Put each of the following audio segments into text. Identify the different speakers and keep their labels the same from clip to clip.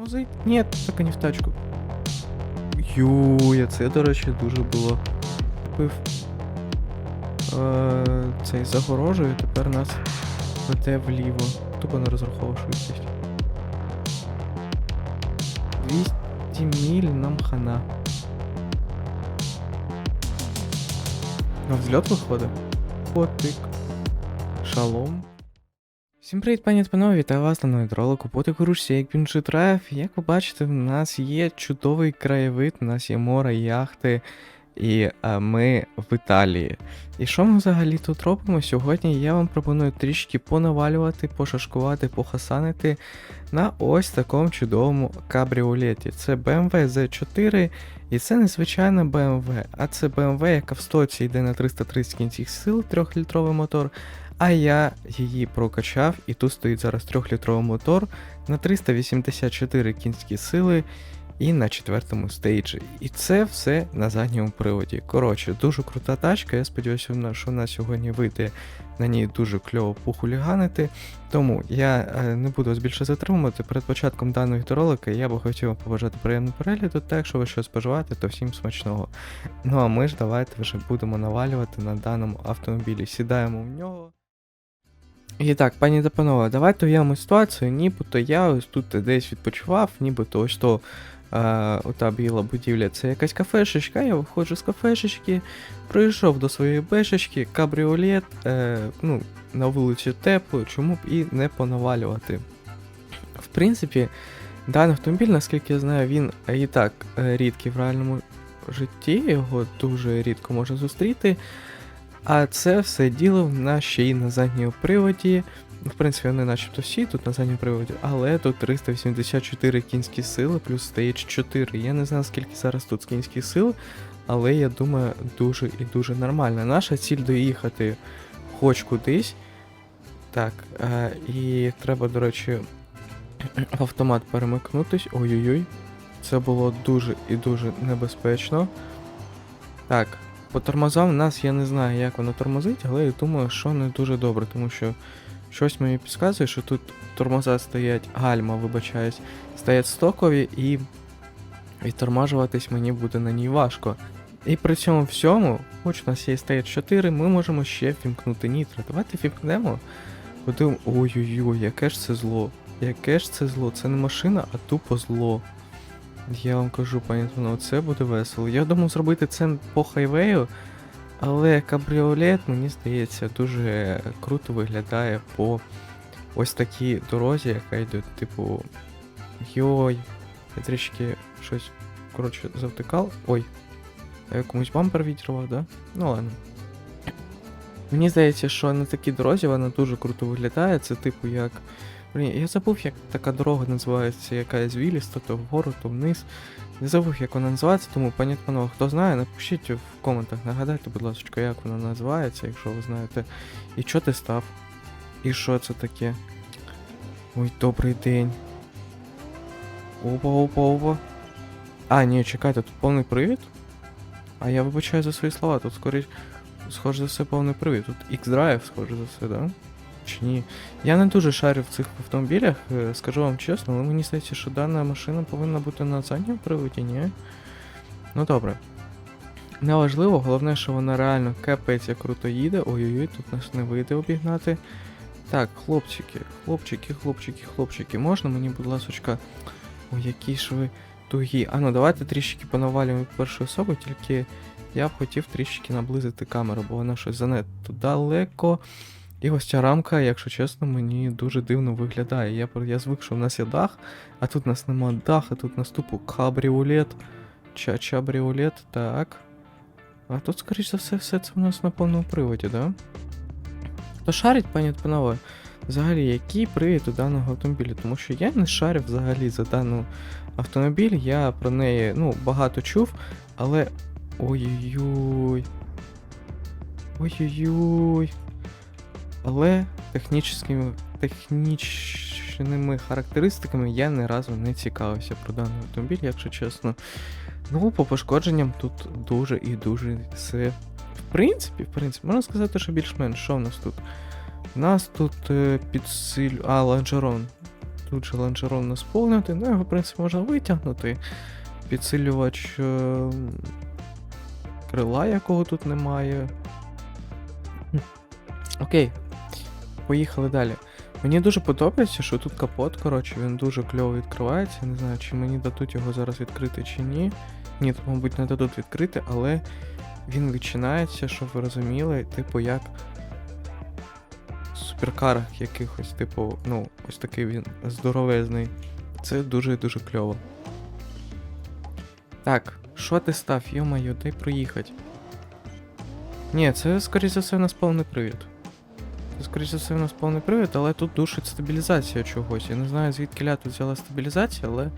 Speaker 1: Музик? Ні, так не в тачку. Юя, це, до речі, дуже було. Купив е, цей загорожую, тепер нас веде вліво. Тупо не розраховував швидкість. 200 міль нам хана. На взльот виходить? Котик. Шалом. Всім привіт, пані та панове, вітаю вас на новій ролику Потик у як він же треф. Як ви бачите, в нас є чудовий краєвид, у нас є море, яхти, і а, ми в Італії. І що ми взагалі тут робимо? Сьогодні я вам пропоную трішки понавалювати, пошашкувати, похасанити на ось такому чудовому кабріолеті. Це BMW Z4, і це не звичайна BMW, а це BMW, яка в стоці йде на 330 кінських сил, 3-літровий мотор. А я її прокачав, і тут стоїть зараз 3-літровий мотор на 384 кінські сили і на четвертому стейджі. І це все на задньому приводі. Коротше, дуже крута тачка. Я сподіваюся, що вона сьогодні вийде на ній дуже кльово похуліганити. Тому я е, не буду вас більше затримувати. Перед початком даного відеоролика я би хотів вам побажати приємного перегляду, та якщо ви щось споживаєте, то всім смачного. Ну а ми ж давайте вже будемо навалювати на даному автомобілі. Сідаємо в нього. І так, пані та панове, давайте уявимо ситуацію, нібито я ось тут десь відпочивав, нібито ось то е, ота біла будівля це якась кафешечка, я виходжу з кафешечки, прийшов до своєї бешечки, кабріолет, е, ну, на вулиці тепло, чому б і не понавалювати. В принципі, даний автомобіль, наскільки я знаю, він і так е, рідкий в реальному житті, його дуже рідко можна зустріти. А це все діло в нас ще й на задньому приводі. В принципі, вони начебто всі тут на задньому приводі, але тут 384 кінські сили плюс стейдж 4. Я не знаю, скільки зараз тут кінських сил, але я думаю, дуже і дуже нормально. Наша ціль доїхати хоч кудись. Так, е, і треба, до речі, в автомат перемикнутись. Ой-ой-ой. Це було дуже і дуже небезпечно. Так, по тормозам в нас я не знаю, як воно тормозить, але я думаю, що не дуже добре, тому що щось мені підказує, що тут тормоза стоять, гальма, вибачаюсь, стоять стокові і відтормажуватись мені буде на ній важко. І при цьому всьому, хоч у нас є стоять 4, ми можемо ще вімкнути нітро. Давайте вімкнемо. Подивимо. Ой-ой-ой, яке ж це зло. Яке ж це зло? Це не машина, а тупо зло. Я вам кажу, пані Антоно, це буде весело. Я думав зробити це по хайвею, але кабріолет, мені здається, дуже круто виглядає по ось такій дорозі, яка йде, типу. Йой. Я трішки щось, коротше, завтикав. Ой. Я комусь бампер відірвав, да? Ну ладно. Мені здається, що на такій дорозі вона дуже круто виглядає. Це типу як. Блін, я забув, як така дорога називається, яка звіліста, то вгору, то вниз. Не забув, як вона називається, тому, пані панове, хто знає, напишіть в коментах, нагадайте, будь ласка, як вона називається, якщо ви знаєте. І що ти став? І що це таке? Ой, добрий день. Опа, опа, опа. А, ні, чекайте, тут повний привід? А я вибачаю за свої слова, тут скоріше, схоже за все, повний привід. Тут X-Drive, схоже за все, да? Чи ні? Я не дуже шарю в цих автомобілях, е, скажу вам чесно, але мені здається, що дана машина повинна бути на задньому приводі, ні? Ну добре. Неважливо, головне, що вона реально капець як круто їде. Ой-ой-ой, тут нас не вийде обігнати. Так, хлопчики, хлопчики, хлопчики, хлопчики, можна мені, будь ласочка. Ой, які ж ви тугі. А ну давайте трішки понавалюємо першу особу, тільки я б хотів трішки наблизити камеру, бо вона щось занадто далеко. І ось ця рамка, якщо чесно, мені дуже дивно виглядає. Я, я звик, що в нас є дах, а тут у нас нема даха, тут нас тупо кабріолет. Ча-чабріолет, так. А тут, скоріш за все, все це у нас на повному приводі, да? Хто шарить, пані панове, взагалі, який привід у даного автомобіля? Тому що я не шарив взагалі за дану автомобіль, я про неї ну, багато чув, але. Ой-ой-ой. Ой-ой-ой. Але технічними, технічними характеристиками я ні разу не цікавився про даний автомобіль, якщо чесно. Ну, по пошкодженням тут дуже і дуже все. В принципі, в принципі, можна сказати, що більш-менш, що в нас тут? У нас тут е, підсилю. А, лонжерон. Тут же лонжерон не сповнити. Ну, його, в принципі, можна витягнути. Підсилювач е, крила, якого тут немає. Окей. Поїхали далі. Мені дуже подобається, що тут капот, коротше, він дуже кльово відкривається. Не знаю, чи мені дадуть його зараз відкрити чи ні. Ні, тут, мабуть, не дадуть відкрити, але він відчинається, щоб ви розуміли, типу, як в суперкарах якихось, типу, ну, ось такий він здоровезний. Це дуже-дуже кльово. Так, що ти став, йо-моє, дай проїхати. Ні, це, скоріше за все, у нас повний привід. Скоріше за все, у нас повний привід, але тут душить стабілізація чогось. Я не знаю, звідки ля тут взяла стабілізація, але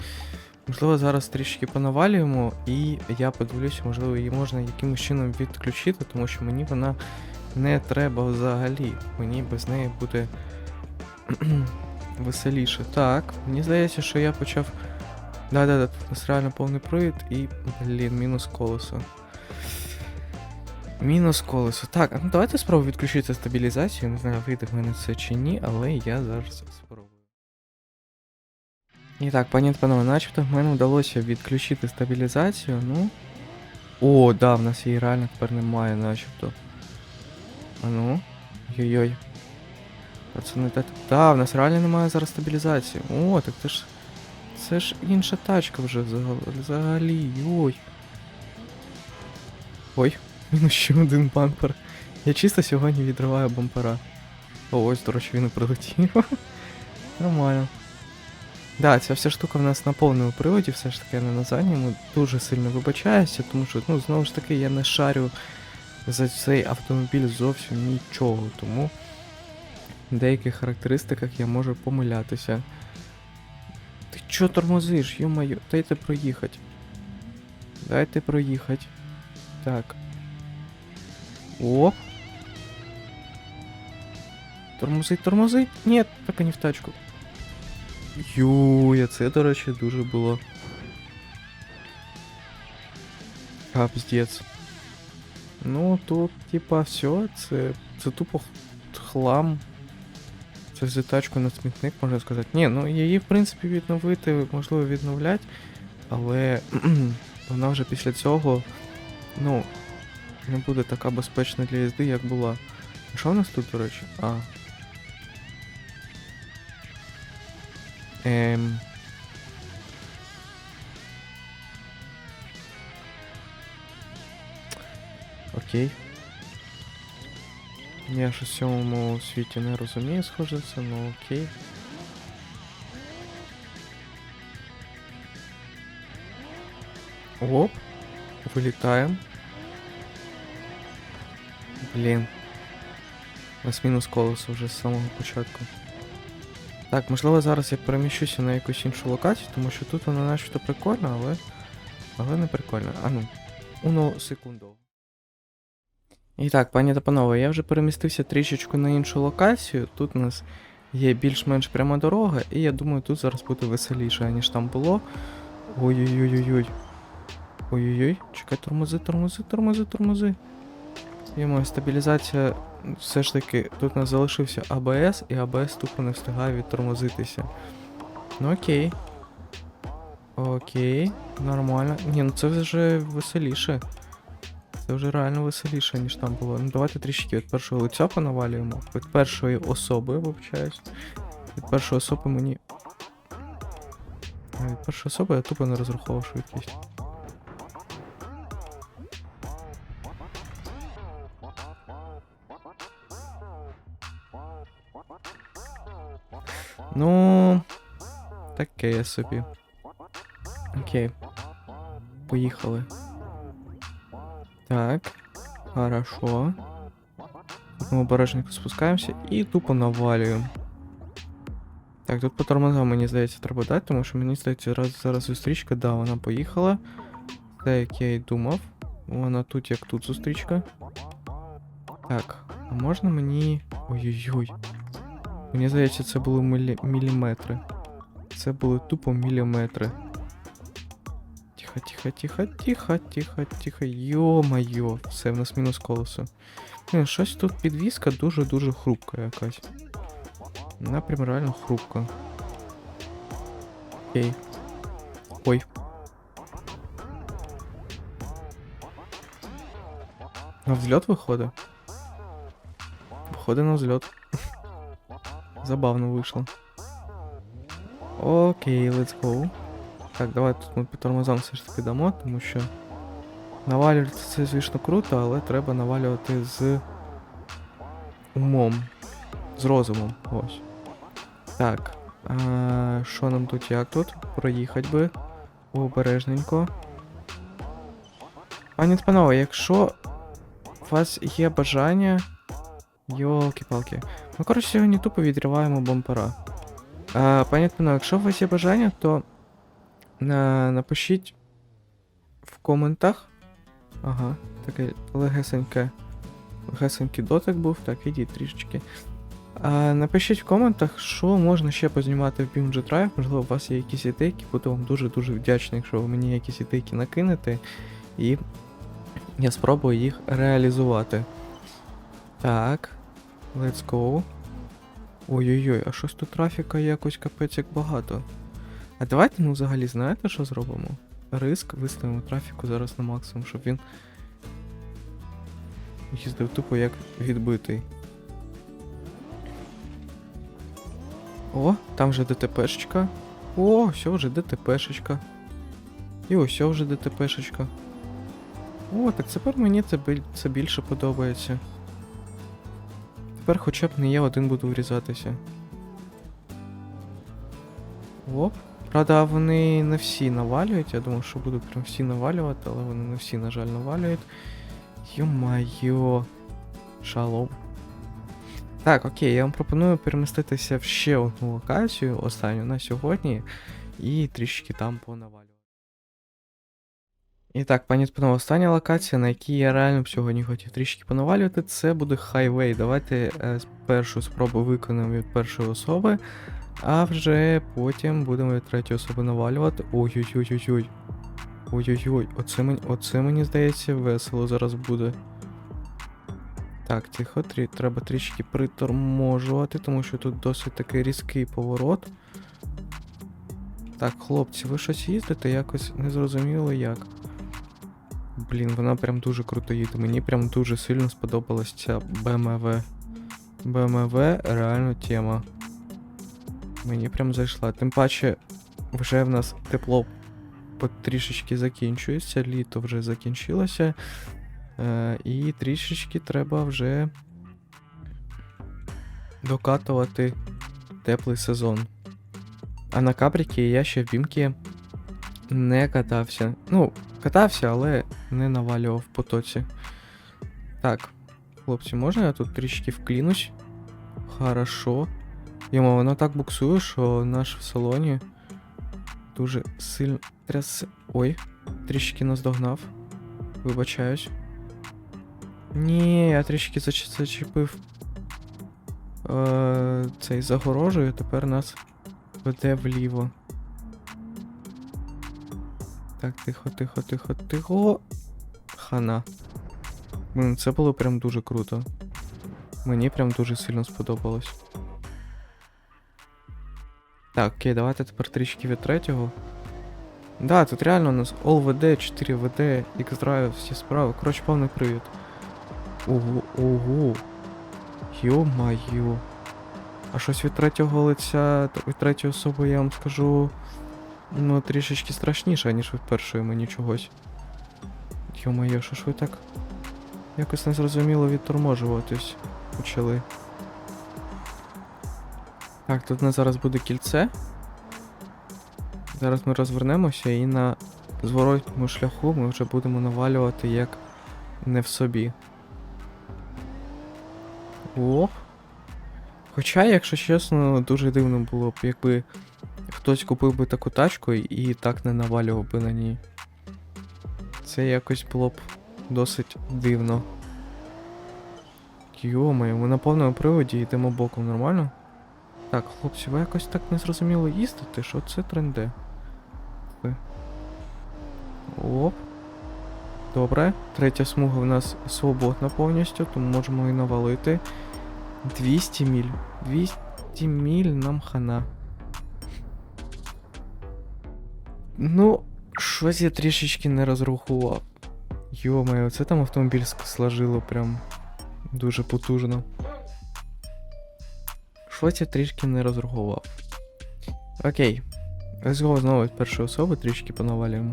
Speaker 1: можливо зараз трішки понавалюємо, і я подивлюся, можливо, її можна якимось чином відключити, тому що мені вона не треба взагалі. Мені без неї буде веселіше. Так, мені здається, що я почав. Да-да-да, тут у нас реально повний привід і, блін, мінус колесо. Мінус колесо. Так, ну давайте спробуємо відключити стабілізацію. Не знаю, вийде в мене це чи ні, але я зараз спробую. І так, пані панове, начебто в мене вдалося відключити стабілізацію, ну. О, да, в нас її реально тепер немає, начебто. А ну. Йой-йой. Пацани, так. Да, в нас реально немає зараз стабілізації. О, так це ж. Це ж інша тачка вже взагалі. Ой. Ой, мінус ще один бампер. Я чисто сьогодні відриваю бампера. О, ось, до речі, він і прилетів. Нормально. Да, ця вся штука в нас на повному приводі, все ж таки, не на задньому. Дуже сильно вибачаюся, тому що, ну, знову ж таки, я не шарю за цей автомобіль зовсім нічого, тому в деяких характеристиках я можу помилятися. Ти чо тормозиш, ё-моё, дайте проїхати. Дайте проїхати. Так. Оп. Тормозить, тормозить. Нет, так не в тачку. Юя, це, до речі, дуже було. Капздець. Ну, тут, типа, все, це, це тупо хлам. Це взяти тачку на смітник, можна сказати. Ні, ну її, в принципі, відновити, можливо, відновлять, але вона вже після цього, ну, не буде така безпечна для їзди, як була. Що в нас тут, до речі? А. Ем. Окей. Я ж у цьому світі не розумію, схоже це, ну окей. Оп. Вилітаємо. Блін. У нас мінус колесо вже з самого початку. Так, можливо, зараз я переміщуся на якусь іншу локацію, тому що тут вона начебто прикольна, але. Але не прикольна. А ну. Уно секунду. І так, пані та панове, я вже перемістився трішечку на іншу локацію. Тут у нас є більш-менш пряма дорога, і я думаю, тут зараз буде веселіше, ніж там було. Ой-ой-ой-ой-ой. Ой-ой-ой, чекай, тормози, тормози, тормози, тормози. Йому стабілізація все ж таки тут у нас залишився АБС, і АБС тупо не встигає відтормозитися. Ну окей. Окей, нормально. Ні, ну це вже веселіше. Це вже реально веселіше, ніж там було. Ну давайте трішки від першого лиця понавалюємо. Від першої особи, вибачаюсь. Від першої особи мені. Від першої особи я тупо не розраховував швидкість. Ну. Таке я собі. Окей. Поїхали. Так. Хорошо. Ми обережненько спускаємося і тупо навалюємо. Так, тут по тормозам, мені здається, треба дати, тому що мені здається, зараз, зараз зустрічка, да, вона поїхала. Те, як я і думав. Вона тут, як тут зустрічка. Так, а можна мені. Ой-ой-ой. Мені здається, це були мілі... міліметри. Це були тупо міліметри. Тихо, тихо, тихо, тихо, тихо, тихо. Йо-майо, все, в нас мінус колесо. Блін, щось тут підвіска дуже-дуже хрупка якась. Вона прям реально хрупка. Окей. Ой. На взльот виходить? Виходить на взльот. Забавно вийшло. Окей, let's go. Так, давай тут ми по тормозам все ж таки дамо, тому що навалювати це, звісно, круто, але треба навалювати з умом. З розумом. Ось. Так. А, що нам тут як тут? Проїхать би. Обережненько. Пані панове, якщо у вас є бажання. Йолки-палки. Ми, коротше, сьогодні тупо відриваємо бампера. А, пані та якщо у вас є бажання, то на, напишіть в коментах. Ага, таке легесеньке. Легесенький дотик був, так, ідіть трішечки. А, напишіть в коментах, що можна ще познімати в BeamG Drive. Можливо, у вас є якісь ідейки, буду вам дуже-дуже вдячний, якщо ви мені якісь ідейки накинете. І я спробую їх реалізувати. Так. Let's go. Ой-ой-ой, а щось тут трафіка якось капець як багато. А давайте, ну взагалі, знаєте, що зробимо? Риск виставимо трафіку зараз на максимум, щоб він їздив тупо як відбитий. О, там вже ДТПшечка. О, все вже ДТПшечка. І ось вже ДТПшечка. О, так тепер мені це більше подобається. Тепер хоча б не я один буду врізатися. Оп. Правда, вони не всі навалюють. Я думав, що будуть прям всі навалювати, але вони не всі, на жаль, навалюють. Йо-майо. Шалом. Так, окей, я вам пропоную переміститися в ще одну локацію, останню на сьогодні, і трішки там понавалювати. І так, пані панове, остання локація, на якій я реально б сьогодні хотів трішки понавалювати, це буде хайвей. Давайте е, першу спробу виконаємо від першої особи, а вже потім будемо від третьої особи навалювати. Ой-ой-ой-ой-ой. Ой-ой-ой, оце мені, оце мені здається весело зараз буде. Так, тихо, трі, треба трішки приторможувати, тому що тут досить такий різкий поворот. Так, хлопці, ви щось їздите? Якось не зрозуміло як. Блін, вона прям дуже круто їде. Мені прям дуже сильно сподобалась ця BMW. BMW реально тема. Мені прям зайшла. Тим паче, вже в нас тепло потрішечки закінчується, літо вже закінчилося. Е, і трішечки треба вже докатувати теплий сезон. А на капріки я ще в бімки не катався. Ну, катався, але не навалював потоці. Так, хлопці, можна я тут трішки вклінусь? Хорошо. Йому, воно так буксує, що наш в салоні дуже сильно трясе. Ой, трішки наздогнав. Вибачаюсь. Ні, я трішки зач- зачепив е, цей загорожею, тепер нас веде вліво. Так, тихо, тихо, тихо, тихо. Хана. Блин, це було прям дуже круто. Мені прям дуже сильно сподобалось. Так, окей, давайте тепер трішки від третього. Да, тут реально у нас VD, 4 VD, X-Drive, всі справи. Коротше, повний привід. Ого, ого. Йо-майо. А щось від третього лиця, від третьої особи я вам скажу. Ну, трішечки страшніше, ніж від першої мені чогось. Йо-моє, що ж ви так якось незрозуміло відторможуватись почали. Так, тут у нас зараз буде кільце. Зараз ми розвернемося і на зворотньому шляху ми вже будемо навалювати як не в собі. Оп. Хоча, якщо чесно, дуже дивно було б, якби хтось купив би таку тачку і так не навалював би на ній. Це якось було б досить дивно. Йомаю, ми на повному приводі йдемо боком, нормально? Так, хлопці, ви якось так незрозуміло їздите, що це тренде? Оп. Добре. Третя смуга в нас свободна повністю, тому можемо і навалити. 200 міль. 200 міль нам хана. Ну, щось я трішечки не розрахував. Йо-моє, оце там автомобіль сложило прям дуже потужно. Щось я трішки не розрахував. Окей. Let's go знову з першої особи, трішки понавалюємо.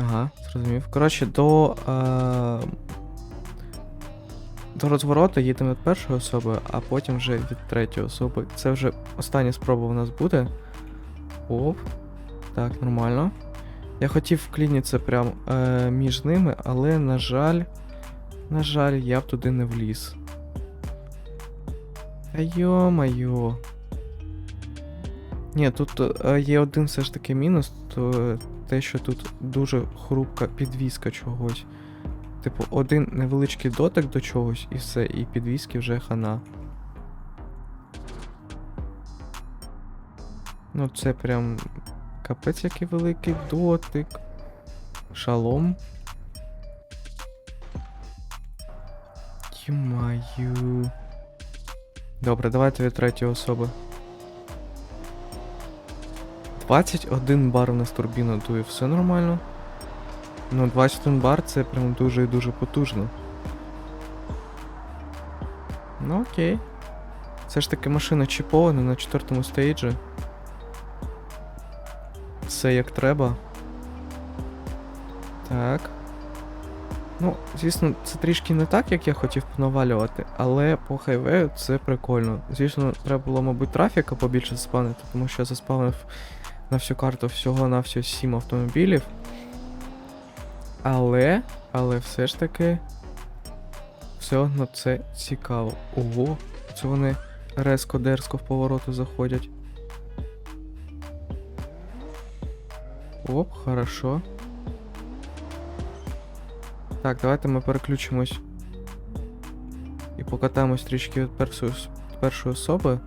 Speaker 1: Ага, зрозумів. Коротше, до. Е... До розвороту їдемо від першої особи, а потім вже від третьої особи. Це вже остання спроба у нас буде. Оп. Так, нормально. Я хотів вклінитися прям е, між ними, але, на жаль, на жаль, я б туди не вліз. Та йо-моє. Ні, тут е, є один все ж таки мінус, то те, що тут дуже хрупка підвіска чогось. Типу, один невеличкий дотик до чогось і все, і підвіски вже хана. Ну, це прям капець який великий дотик. Шалом. Юмаю. Добре, давайте від третьої особи. 21 бар у нас турбіна дує, все нормально. Ну, 21 бар це прям дуже і дуже потужно. Ну окей. Все ж таки машина чіпована на четвертому стейджі. Все як треба. Так. Ну, звісно, це трішки не так, як я хотів навалювати, але по хайвею це прикольно. Звісно, треба було, мабуть, трафіка побільше заспавнити, тому що я заспавнив на всю карту всього на всього 7 автомобілів. Але, але все ж таки. Все одно це цікаво. Ого, це вони резко дерзко в повороту заходять. Оп, хорошо. Так, давайте ми переключимось. І покатаємось трішки від першої, першої особи.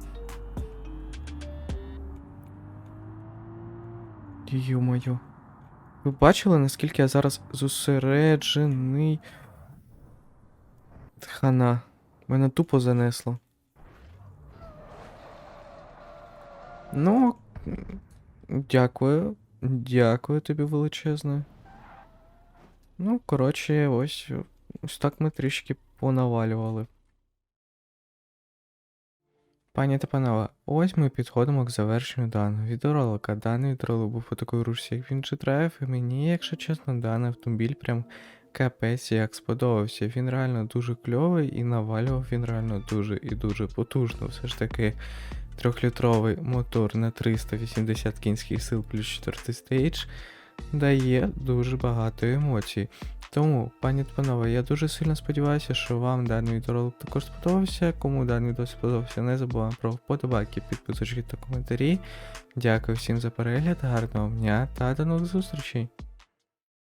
Speaker 1: Ю-мою. Ви бачили, наскільки я зараз зосереджений. Хана. Мене тупо занесло. Ну. Дякую. Дякую тобі величезне. Ну, коротше, ось. Ось так ми трішки понавалювали. Пані та панове, ось ми підходимо к завершенню даного відеоролика. Даний відеоролик був по такій ручці, як він драйв, і мені, якщо чесно, даний автомобіль прям капець як сподобався. Він реально дуже кльовий і навалював він реально дуже і дуже потужно. Все ж таки, трьохлітровий мотор на 380 кінських сил плюс 4 стейдж дає дуже багато емоцій. Тому, пані та панове, я дуже сильно сподіваюся, що вам даний відеоролик також сподобався. Кому даний відео сподобався, не забуваємо про вподобайки, підписочки та коментарі. Дякую всім за перегляд, гарного дня та до нових зустрічей!